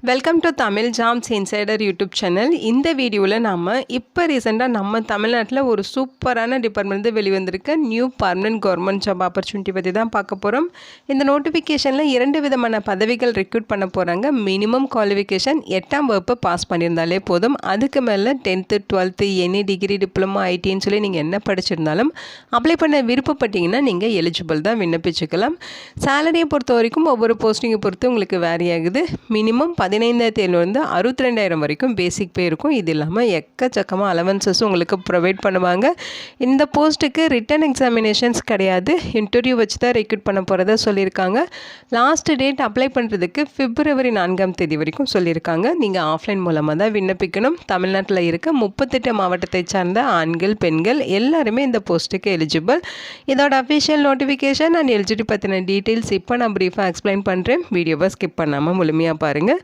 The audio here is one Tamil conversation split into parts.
Welcome to Tamil Jams Insider YouTube channel இந்த வீடியோவில் நம்ம இப்போ ரீசெண்டாக நம்ம தமிழ்நாட்டில் ஒரு சூப்பரான department வெளிவந்திருக்க. New permanent government job opportunity பற்றி தான் பார்க்க போகிறோம் இந்த நோட்டிஃபிகேஷனில் இரண்டு விதமான பதவிகள் ரெக்ரூட் பண்ண போகிறாங்க மினிமம் குவாலிஃபிகேஷன் எட்டாம் வகுப்பு பாஸ் பண்ணியிருந்தாலே போதும். அதுக்கு மேலே tenth twelfth any degree diploma ஐடின்னு சொல்லி நீங்கள் என்ன படிச்சிருந்தாலும் அப்ளை பண்ண விருப்பப்பட்டீங்கன்னா நீங்கள் எலிஜிபிள் தான் விண்ணப்பிச்சுக்கலாம். சேலரியை பொறுத்த வரைக்கும் ஒவ்வொரு போஸ்டிங்கை பொறுத்து உங்களுக்கு வேரி ஆகுது. மினிமம் பதினைந்தாயிரத்தி அறுபத்தி ரெண்டாயிரம் வரைக்கும் பேசிக் பே இருக்கும். இது இல்லாமல் எக்கச்சக்கமாக அலவன்சஸும் உங்களுக்கு ப்ரொவைட் பண்ணுவாங்க. இந்த போஸ்ட்டுக்கு ரிட்டன் எக்ஸாமினேஷன்ஸ் கிடையாது. இன்டர்வியூ வச்சு தான் ரெக்ரூட் பண்ண போகிறதா சொல்லியிருக்காங்க. லாஸ்ட் டேட் அப்ளை பண்ணுறதுக்கு பிப்ரவரி நான்காம் தேதி வரைக்கும் சொல்லியிருக்காங்க. நீங்கள் ஆஃப்லைன் மூலமாக தான் விண்ணப்பிக்கணும். தமிழ்நாட்டில் இருக்க முப்பத்தெட்டு மாவட்டத்தை சார்ந்த ஆண்கள் பெண்கள் எல்லாருமே இந்த போஸ்ட்டுக்கு எலிஜிபிள் இதோட அஃபிஷியல் நோட்டிஃபிகேஷன் அண்ட் எலிஜிபிலிட்டி பற்றின டீட்டெயில்ஸ் இப்போ நான் ப்ரீஃபாக எக்ஸ்பிளைன் பண்ணுறேன் வீடியோவை ஸ்கிப் பண்ணாமல் முழுமையாக பாருங்கள்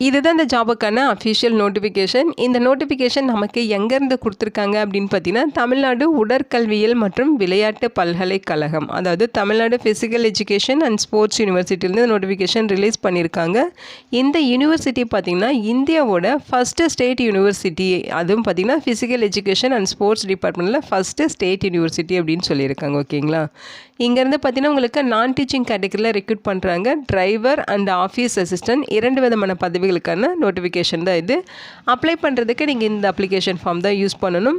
இதுதான் இந்த ஜாபுக்கான அஃபிஷியல் நோட்டிஃபிகேஷன் இந்த நோட்டிஃபிகேஷன் நமக்கு எங்கேருந்து கொடுத்துருக்காங்க அப்படின்னு பார்த்தீங்கன்னா தமிழ்நாடு உடற்கல்வியல் மற்றும் விளையாட்டு பல்கலைக்கழகம். அதாவது Tamil Nadu physical education and sports யூனிவர்சிட்டியிலேருந்து notification release பண்ணியிருக்காங்க. இந்த யூனிவர்சிட்டி பார்த்திங்கன்னா இந்தியாவோட ஃபஸ்ட்டு ஸ்டேட் யூனிவர்சிட்டி அதுவும் பார்த்திங்கன்னா ஃபிசிக்கல் எஜுகேஷன் அண்ட் ஸ்போர்ட்ஸ் டிபார்ட்மெண்ட்டில் ஃபஸ்ட்டு ஸ்டேட் யூனிவர்சிட்டி அப்படின்னு சொல்லியிருக்காங்க ஓகேங்களா இங்கேருந்து பார்த்தீங்கன்னா உங்களுக்கு நான் டீச்சிங் கேட்டகரியில் ரெக்ரூட் பண்ணுறாங்க டிரைவர் அண்ட் ஆஃபீஸ் அசிஸ்டன்ட் இரண்டு விதமான பதவிகளுக்கான நோட்டிஃபிகேஷன் தான் இது. அப்ளை பண்ணுறதுக்கு நீங்கள் இந்த அப்ளிகேஷன் ஃபார்ம் தான் யூஸ் பண்ணணும்.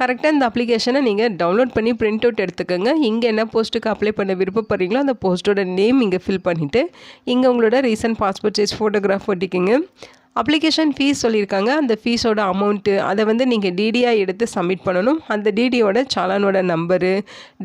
கரெக்டாக இந்த அப்ளிகேஷனை நீங்கள் டவுன்லோட் பண்ணி பிரிண்ட் அவுட் எடுத்துக்கோங்க. இங்கே என்ன போஸ்ட்டுக்கு அப்ளை பண்ண விருப்பப்படுறீங்களோ அந்த போஸ்ட்டோட நேம் இங்கே ஃபில் பண்ணிவிட்டு இங்கே உங்களோட ரீசன்ட் பாஸ்போர்ட் சைஸ் ஃபோட்டோகிராஃப் ஒட்டிக்கிங்க. அப்ளிகேஷன் ஃபீஸ் சொல்லியிருக்காங்க. அந்த ஃபீஸோட அமௌண்ட்டு அதை வந்து நீங்கள் டிடியாக எடுத்து சப்மிட் பண்ணணும். அந்த டிடியோட சாலானோட number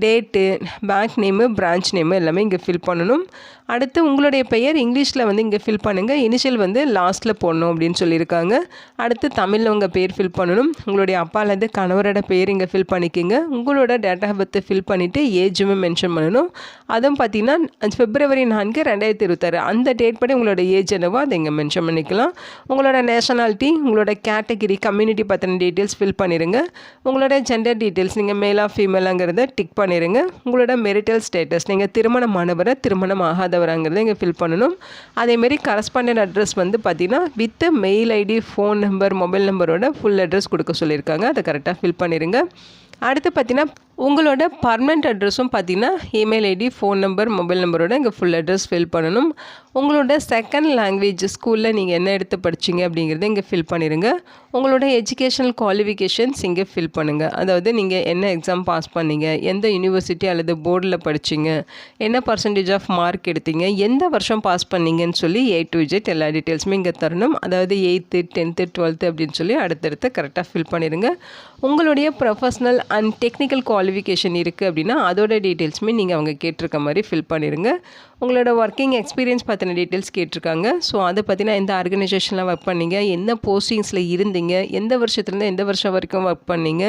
date bank name branch name எல்லாமே இங்கே ஃபில் பண்ணணும். அடுத்து உங்களுடைய பெயர் இங்கிலீஷில் வந்து இங்கே ஃபில் பண்ணுங்கள் இனிஷியல் வந்து லாஸ்ட்டில் போடணும் அப்படின்னு சொல்லியிருக்காங்க. அடுத்து தமிழில் உங்கள் பேர் ஃபில் பண்ணணும். உங்களுடைய அப்பாலேருந்து கணவரோட பேர் இங்கே ஃபில் பண்ணிக்கோங்க. உங்களோட டேட் ஆஃப் பர்த் ஃபில் பண்ணிவிட்டு ஏஜுமே மென்ஷன் பண்ணணும். அதுவும் பார்த்தீங்கன்னா பிப்ரவரி நான்கு ரெண்டாயிரத்தி இருபத்தாறு. அந்த டேட் படி உங்களோட ஏஜ் என்னவோ அதை இங்கே மென்ஷன் பண்ணிக்கலாம். உங்களோட நேஷனாலிட்டி உங்களோட கேட்டகிரி கம்யூனிட்டி பற்றின டீட்டெயில்ஸ் ஃபில் பண்ணிடுங்க உங்களோட ஜெண்டர் டீட்டெயில்ஸ் நீங்கள் மேலா ஃபீமேலாங்கிறத டிக் பண்ணிடுங்க உங்களோட மெரிட்டல் ஸ்டேட்டஸ் நீங்கள் திருமணமானவரை திருமணம் ஆகாதவராங்கிறத இங்கே ஃபில் பண்ணணும். அதேமாரி கரஸ்பாண்டன்ட் அட்ரஸ் வந்து பார்த்தீங்கன்னா with mail ID phone number mobile நம்பரோட ஃபுல் அட்ரஸ் கொடுக்க சொல்லியிருக்காங்க. அதை கரெக்டாக ஃபில் பண்ணிடுங்க அடுத்து பார்த்தீங்கன்னா உங்களோட பர்மனெண்ட் அட்ரஸும் பார்த்தீங்கன்னா email ID phone number mobile நம்பரோட இங்கே ஃபுல் அட்ரஸ் ஃபில் பண்ணணும். உங்களோட செகண்ட் லாங்குவேஜ் ஸ்கூலில் நீங்கள் என்ன எடுத்து படிச்சிங்க அப்படிங்கிறத இங்கே ஃபில் பண்ணிடுங்க உங்களோட எஜுகேஷனல் குவாலிஃபிகேஷன்ஸ் இங்கே ஃபில் பண்ணுங்கள் அதாவது நீங்கள் என்ன எக்ஸாம் பாஸ் பண்ணீங்க எந்த யூனிவர்சிட்டி அல்லது போர்டில் படிச்சிங்க என்ன பர்சன்டேஜ் ஆஃப் மார்க் எடுத்தீங்க எந்த வருஷம் பாஸ் பண்ணீங்கன்னு சொல்லி ஏ டு ஜெட் எல்லா டீட்டெயில்ஸுமே இங்கே தரணும். அதாவது எயித்து டென்த்து டுவெல்த்து அப்படின்னு சொல்லி அடுத்தடுத்து கரெக்டாக ஃபில் பண்ணிடுங்க உங்களுடைய ப்ரொஃபஷ்னல் அண்ட் டெக்னிக்கல் குவாலிஃபிகேஷன் இருக்குது அப்படின்னா அதோட டீட்டெயில்ஸுமே நீங்கள் அவங்க கேட்டிருக்க மாதிரி ஃபில் பண்ணிடுங்க உங்களோட ஒர்க்கிங் எக்ஸ்பீரியன்ஸ் பற்றின டீட்டெயில்ஸ் கேட்டிருக்காங்க. ஸோ அதை பற்றினா எந்த ஆர்கனைசேஷனில் ஒர்க் பண்ணீங்க? எந்த போஸ்டிங்ஸில் இருந்தீங்க? எந்த வருஷத்துலேருந்து எந்த வருஷம் வரைக்கும் ஒர்க் பண்ணீங்க?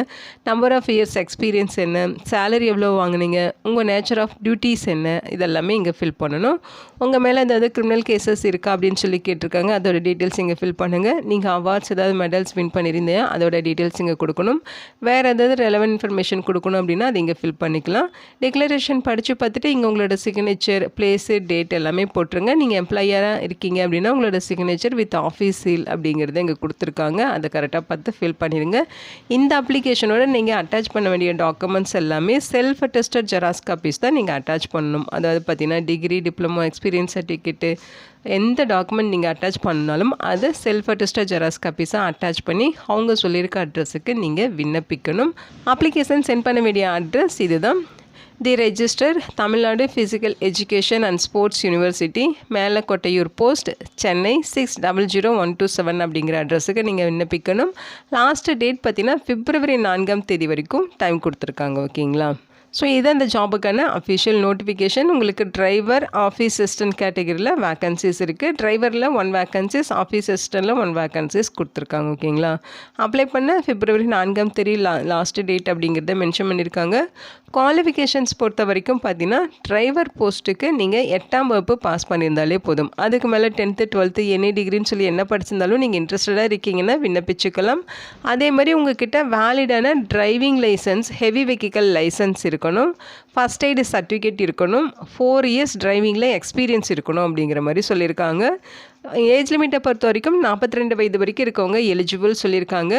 நம்பர் ஆஃப் இயர்ஸ் எக்ஸ்பீரியன்ஸ் என்ன? சேலரி எவ்வளோ வாங்குனீங்க? உங்கள் நேச்சர் ஆஃப் டியூட்டிஸ் என்ன? இதெல்லாமே இங்கே ஃபில் பண்ணணும். உங்கள் மேலே ஏதாவது கிரிமினல் கேசஸ் இருக்கா அப்படின்னு சொல்லி கேட்டிருக்காங்க. அதோட டீட்டெயில்ஸ் இங்கே ஃபில் பண்ணுங்கள் நீங்கள் அவார்ட்ஸ் ஏதாவது மெடல்ஸ் வின் பண்ணியிருந்தீங்க அதோட டீட்டெயில்ஸ் இங்கே கொடுக்கணும். வேறு ஏதாவது ரெலவென்ட் இன்ஃபர்மேஷன் கொடுக்கணும் அப்படின்னா அது இங்கே ஃபில் பண்ணிக்கலாம். டிக்ளரேஷன் படித்து பார்த்துட்டு இங்கே உங்களோட சிக்னேச்சர் பிளேஸ் டேட் எல்லாமே போட்டுருங்க. நீங்கள் எம்ப்ளாயராக இருக்கீங்க அப்படின்னா உங்களோட சிக்னேச்சர் வித் ஆஃபீஸ் சீல் அப்படிங்கிறத இங்கே கொடுத்துருக்காங்க. அதை கரெக்டாக பார்த்து ஃபில் பண்ணிடுங்க. இந்த அப்ளிகேஷனோட நீங்கள் அட்டாச் பண்ண வேண்டிய டாக்குமெண்ட்ஸ் எல்லாமே செல்ஃப் அட்டஸ்டட் ஜெராக்ஸ் காப்பீஸ் தான் நீங்கள் அட்டாச் பண்ணணும். அதாவது பார்த்தீங்கன்னா டிகிரி டிப்ளமோ எக்ஸ்பீரியன்ஸ் சர்டிஃபிகேட்டு எந்த டாக்குமெண்ட் நீங்கள் அட்டாச் பண்ணாலும் அதை செல்ஃப் அட்டஸ்டட் ஜெராக்ஸ் காப்பீஸாக அட்டாச் பண்ணி அவங்க சொல்லியிருக்க அட்ரஸுக்கு நீங்கள் விண்ணப்பிக்கணும். அப்ளிகேஷன் சென்ட் பண்ண வேண்டிய அட்ரஸ் இதுதான். The register Tamil Nadu physical education and sports university மேலே Kottaiyur post Chennai six double zero one two seven அப்படிங்கிற அட்ரஸுக்கு நீங்கள் விண்ணப்பிக்கணும். லாஸ்ட்டு டேட் பார்த்தீங்கன்னா பிப்ரவரி நான்காம் தேதி வரைக்கும் டைம் கொடுத்துருக்காங்க ஓகேங்களா ஸோ இது அந்த ஜாபுக்கான அஃபிஷியல் நோட்டிஃபிகேஷன் உங்களுக்கு டிரைவர் ஆஃபீஸ் அசிஸ்டன்ட் கேட்டகரியில் வேக்கன்சிஸ் இருக்குது டிரைவரில் ஒன் வேக்கன்சிஸ் ஆஃபீஸ் அசிஸ்டண்ட்டில் ஒன் வேக்கன்சிஸ் கொடுத்துருக்காங்க ஓகேங்களா அப்ளை பண்ண பிப்ரவரி நான்காம் தேதி லா லாஸ்ட் டேட் அப்படிங்கிறத மென்ஷன் பண்ணியிருக்காங்க குவாலிஃபிகேஷன்ஸ் பொறுத்த வரைக்கும் பார்த்தீங்கன்னா டிரைவர் போஸ்ட்டுக்கு நீங்கள் எட்டாம் வகுப்பு பாஸ் பண்ணியிருந்தாலே போதும். அதுக்கு மேலே டென்த்து டுவெல்த்து எனி டிகிரின்னு சொல்லி என்ன படிச்சிருந்தாலும் நீங்கள் இன்ட்ரெஸ்டடாக இருக்கீங்கன்னா விண்ணப்பிச்சுக்கலாம். அதே மாதிரி உங்ககிட்ட வேலிடான driving license heavy vehicle license இருக்கணும். ஃபஸ்ட் எய்டு சர்டிஃபிகேட் இருக்கணும். ஃபோர் இயர்ஸ் டிரைவிங்கில் எக்ஸ்பீரியன்ஸ் இருக்கணும் அப்படிங்கிற மாதிரி சொல்லியிருக்காங்க. ஏஜ் லிமிட்டை பொறுத்த வரைக்கும் நாற்பத்தி ரெண்டு வயது வரைக்கும் இருக்கவங்க எலிஜிபிள் சொல்லியிருக்காங்க.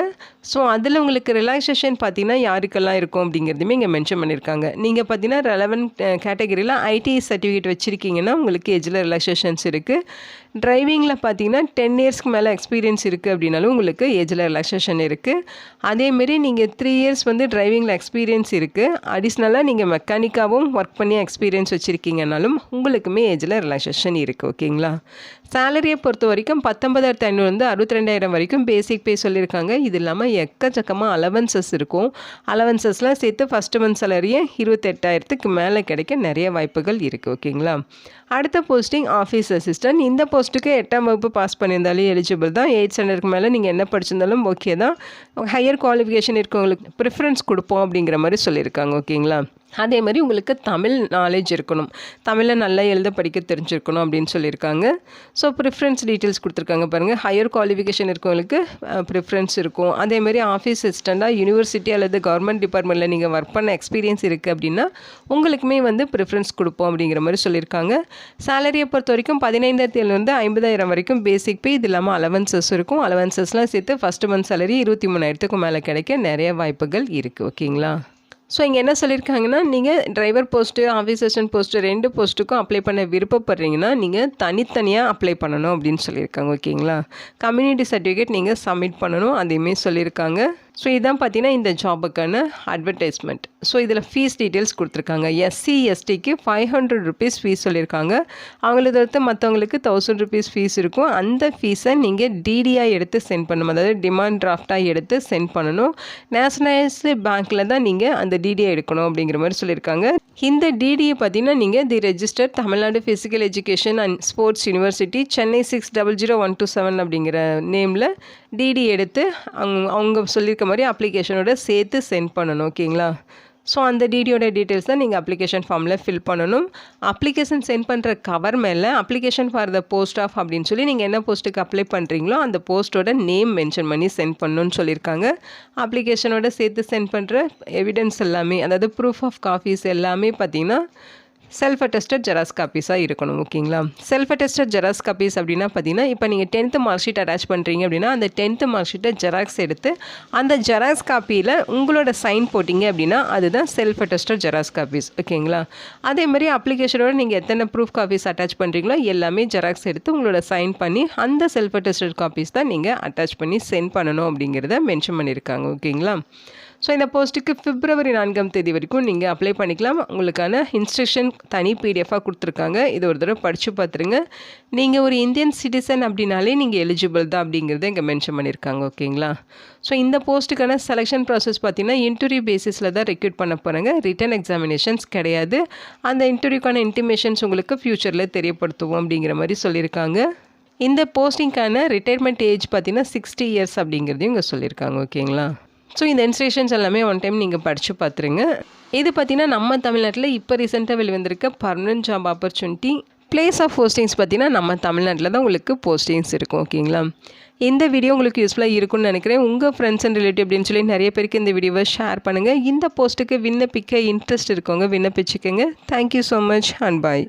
ஸோ அதில் உங்களுக்கு ரிலாக்ஸேஷன் பார்த்தீங்கன்னா யாருக்கெல்லாம் இருக்கும் அப்படிங்கிறதுமே இங்கே மென்ஷன் பண்ணியிருக்காங்க. நீங்கள் பார்த்தீங்கன்னா ரெலவென்ட் கேட்டகரியில் ஐடி சர்டிஃபிகேட் வச்சுருக்கீங்கன்னா உங்களுக்கு ஏஜில் ரிலாக்ஸேஷன்ஸ் இருக்குது டிரைவிங்கில் பார்த்தீங்கன்னா டென் இயர்ஸ்க்கு மேலே எக்ஸ்பீரியன்ஸ் இருக்குது அப்படின்னாலும் உங்களுக்கு ஏஜில் ரிலாக்ஸேஷன் இருக்குது அதேமாரி நீங்கள் த்ரீ இயர்ஸ் வந்து டிரைவிங்கில் எக்ஸ்பீரியன்ஸ் இருக்குது அடிஷ்னலாக நீங்கள் மெக்கானிக்காகவும் ஒர்க் பண்ணி எக்ஸ்பீரியன்ஸ் வச்சுருக்கீங்கனாலும் உங்களுக்குமே ஏஜில் ரிலாக்ஸேஷன் இருக்குது ஓகேங்களா சேலரியை பொறுத்த வரைக்கும் பத்தொன்பதாயிரத்து ஐநூறுலேருந்து அறுபத்தி ரெண்டாயிரம் வரைக்கும் பேசிக் பே சொல்லியிருக்காங்க. இது இல்லாமல் எக்கச்சக்கமாக அலவன்சஸ் இருக்கும். அலவன்சஸ்லாம் சேர்த்து ஃபஸ்ட்டு மந்த் சேலரியே இருபத்தெட்டாயிரத்துக்கு மேலே கிடைக்க நிறைய வாய்ப்புகள் இருக்குது ஓகேங்களா? அடுத்த போஸ்டிங் ஆஃபீஸ் அசிஸ்டன்ட் இந்த போஸ்ட்டுக்கு எட்டாம் வகுப்பு பாஸ் பண்ணியிருந்தாலும் எலிஜிபிள் தான். எயிட் ஸ்டாண்டர்டுக்கு மேலே நீங்கள் என்ன படிச்சிருந்தாலும் ஓகே தான். ஹையர் குவாலிஃபிகேஷன் இருக்கவங்களுக்கு ப்ரிஃபரன்ஸ் கொடுப்போம் அப்படிங்கிற மாதிரி சொல்லியிருக்காங்க ஓகேங்களா? அதே மாதிரி உங்களுக்கு தமிழ் நாலேஜ் இருக்கணும். தமிழை நல்லா எழுத படிக்க தெரிஞ்சிருக்கணும் அப்படின்னு சொல்லியிருக்காங்க. ஸோ ப்ரிஃபரன்ஸ் டீட்டெயில்ஸ் கொடுத்துருக்காங்க பாருங்கள் ஹையர் குவாலிஃபிகேஷன் இருக்கவங்களுக்கு ப்ரிஃபரன்ஸ் இருக்கும். அதேமாதிரி ஆஃபீஸ் அசிஸ்டண்ட்டாக யூனிவர்சிட்டி அல்லது கவர்மெண்ட் டிபார்ட்மெண்ட்டில் நீங்கள் ஒர்க் பண்ண எக்ஸ்பீரியன்ஸ் இருக்குது அப்படின்னா உங்களுக்குமே வந்து ப்ரிஃபரன்ஸ் கொடுப்போம் அப்படிங்கிற மாதிரி சொல்லியிருக்காங்க. சேலரியை பொறுத்த வரைக்கும் பதினைந்தாயிரத்துலேருந்து ஐம்பதாயிரம் வரைக்கும் பேசிக் பே இது இல்லாமல் அலவன்சஸ் இருக்கும். அலவன்சஸ்லாம் சேர்த்து ஃபஸ்ட்டு மந்த் சேலரி இருபத்தி மூணாயிரத்துக்கு மேலே கிடைக்க நிறைய வாய்ப்புகள் இருக்குது ஓகேங்களா ஸோ இங்கே என்ன சொல்லியிருக்காங்கன்னா நீங்கள் driver post office assistant post ரெண்டு போஸ்ட்டுக்கும் அப்ளை பண்ண விருப்பப்படுறீங்கன்னா நீங்கள் தனித்தனியாக அப்ளை பண்ணணும் அப்படின்னு சொல்லியிருக்காங்க ஓகேங்களா கம்யூனிட்டி சர்டிஃபிகேட் நீங்கள் சப்மிட் பண்ணணும் அதையுமே சொல்லியிருக்காங்க ஸோ இதான் பார்த்தீங்கன்னா இந்த ஜாபுக்கான அட்வர்டைஸ்மெண்ட் ஸோ இதில் ஃபீஸ் டீட்டெயில்ஸ் கொடுத்துருக்காங்க. எஸ்சி எஸ்டிக்கு ஃபைவ் ஹண்ட்ரட் ருபீஸ் ஃபீஸ் சொல்லியிருக்காங்க அவங்கள தவிர்த்து மற்றவங்களுக்கு தௌசண்ட் ருபீஸ் ஃபீஸ் இருக்கும். அந்த ஃபீஸை நீங்கள் டிடியாக எடுத்து சென்ட் பண்ணணும். அதாவது டிமாண்ட் டிராஃப்டாக எடுத்து சென்ட் பண்ணணும். நேஷனலைஸ்டு பேங்க்கில் தான் நீங்கள் அந்த டிடியாக எடுக்கணும் அப்படிங்கிற மாதிரி சொல்லியிருக்காங்க இந்த டிடியை பார்த்தீங்கன்னா நீங்கள் the register Tamil Nadu physical education and sports university Chennai six double zero one two seven அப்படிங்கிற நேமில் டிடி எடுத்து அவங்க அவங்க சொல்லியிருக்க மாதிரி அப்ளிகேஷனோட சேர்த்து சென்ட் பண்ணணும் ஓகேங்களா ஸோ அந்த டிடியோட டீட்டெயில்ஸ் தான் நீங்கள் அப்ளிகேஷன் ஃபார்மில் ஃபில் பண்ணணும். அப்ளிகேஷன் சென்ட் பண்ணுற கவர் மேலே application for the post of அப்படின்னு சொல்லி நீங்கள் என்ன போஸ்ட்டுக்கு அப்ளை பண்ணுறீங்களோ அந்த போஸ்ட்டோட நேம் மென்ஷன் பண்ணி சென்ட் பண்ணணும்னு சொல்லியிருக்காங்க. அப்ளிகேஷனோட சேர்த்து சென்ட் பண்ணுற எவிடன்ஸ் எல்லாமே அதாவது ப்ரூஃப் ஆஃப் காஃபீஸ் எல்லாமே பார்த்தீங்கன்னா செல்ஃப் அட்டஸ்டட் ஜெராக்ஸ் காப்பீஸாக இருக்கணும் ஓகேங்களா? செல்ஃப் அட்டஸ்டட் ஜெராக்ஸ் காப்பீஸ் அப்படின்னா பார்த்தீங்கன்னா இப்போ நீங்கள் டென்த்து மார்க் ஷீட் அட்டாச் பண்ணுறீங்க அப்படின்னா அந்த டென்த்து மார்க் ஷீட்டை ஜெராக்ஸ் எடுத்து அந்த ஜெராக்ஸ் காப்பியில் உங்களோட சைன் போட்டிங்க அப்படின்னா அதுதான் செல்ஃப் அட்டஸ்டட் ஜெராக்ஸ் காப்பீஸ் ஓகேங்களா? அதே மாதிரி அப்ளிகேஷனோட நீங்கள் எத்தனை ப்ரூஃப் காப்பீஸ் அட்டாச் பண்ணுறீங்களோ எல்லாமே ஜெராக்ஸ் எடுத்து உங்களோட சைன் பண்ணி அந்த செல்ஃப் அட்டஸ்டட் காப்பீஸ் தான் நீங்கள் அட்டாச் பண்ணி சென்ட் பண்ணணும் அப்படிங்கிறத மென்ஷன் பண்ணியிருக்காங்க ஓகேங்களா? ஸோ இந்த போஸ்ட்டுக்கு பிப்ரவரி நான்காம் தேதி வரைக்கும் நீங்கள் அப்ளை பண்ணிக்கலாம். உங்களுக்கான இன்ஸ்ட்ரக்ஷன் தனி பிடிஎஃபாக கொடுத்துருக்காங்க. இது ஒரு தடவை படித்து பார்த்துருங்க. நீங்கள் ஒரு இந்தியன் சிட்டிசன் அப்படின்னாலே நீங்கள் எலிஜிபிள் தான் அப்படிங்கிறத இங்கே மென்ஷன் பண்ணியிருக்காங்க. ஓகேங்களா? ஸோ இந்த போஸ்ட்டுக்கான செலெக்ஷன் ப்ராசஸ் பார்த்தீங்கன்னா இன்டர்வியூ பேசிஸில் தான் ரெக்ரூட் பண்ண போகிறாங்க ரிட்டன் எக்ஸாமினேஷன்ஸ் கிடையாது. அந்த இன்டர்வியூக்கான இன்டிமேஷன்ஸ் உங்களுக்கு ஃப்யூச்சரில் தெரியப்படுத்துவோம் அப்படிங்கிற மாதிரி சொல்லியிருக்காங்க. இந்த போஸ்டிங்க்கான ரிட்டையர்மெண்ட் ஏஜ் பார்த்தீங்கன்னா சிக்ஸ்டி இயர்ஸ் அப்படிங்கிறதையும் இங்கே சொல்லியிருக்காங்க. ஓகேங்களா? ஸோ இந்த இன்ஸ்ட்ரக்ஷன்ஸ் எல்லாமே ஒன் டைம் நீங்கள் படித்து பார்த்துருங்க இது பார்த்திங்கன்னா நம்ம தமிழ்நாட்டில் இப்போ ரீசெண்டாக வெளிவந்திருக்க permanent job opportunity place of postings பார்த்தீங்கன்னா நம்ம தமிழ்நாட்டில் தான் உங்களுக்கு போஸ்டிங்ஸ் இருக்கும் ஓகேங்களா இந்த வீடியோ உங்களுக்கு யூஸ்ஃபுல்லாக இருக்கும்னு நினைக்கிறேன். உங்கள் ஃப்ரெண்ட்ஸ் அண்ட் ரிலேட்டிவ் அப்படின்னு சொல்லி நிறைய பேருக்கு இந்த வீடியோவை ஷேர் பண்ணுங்கள் இந்த போஸ்ட்டுக்கு விண்ணப்பிக்க இன்ட்ரெஸ்ட் இருக்கவங்க விண்ணப்பிச்சுக்கோங்க. Thank you so much and bye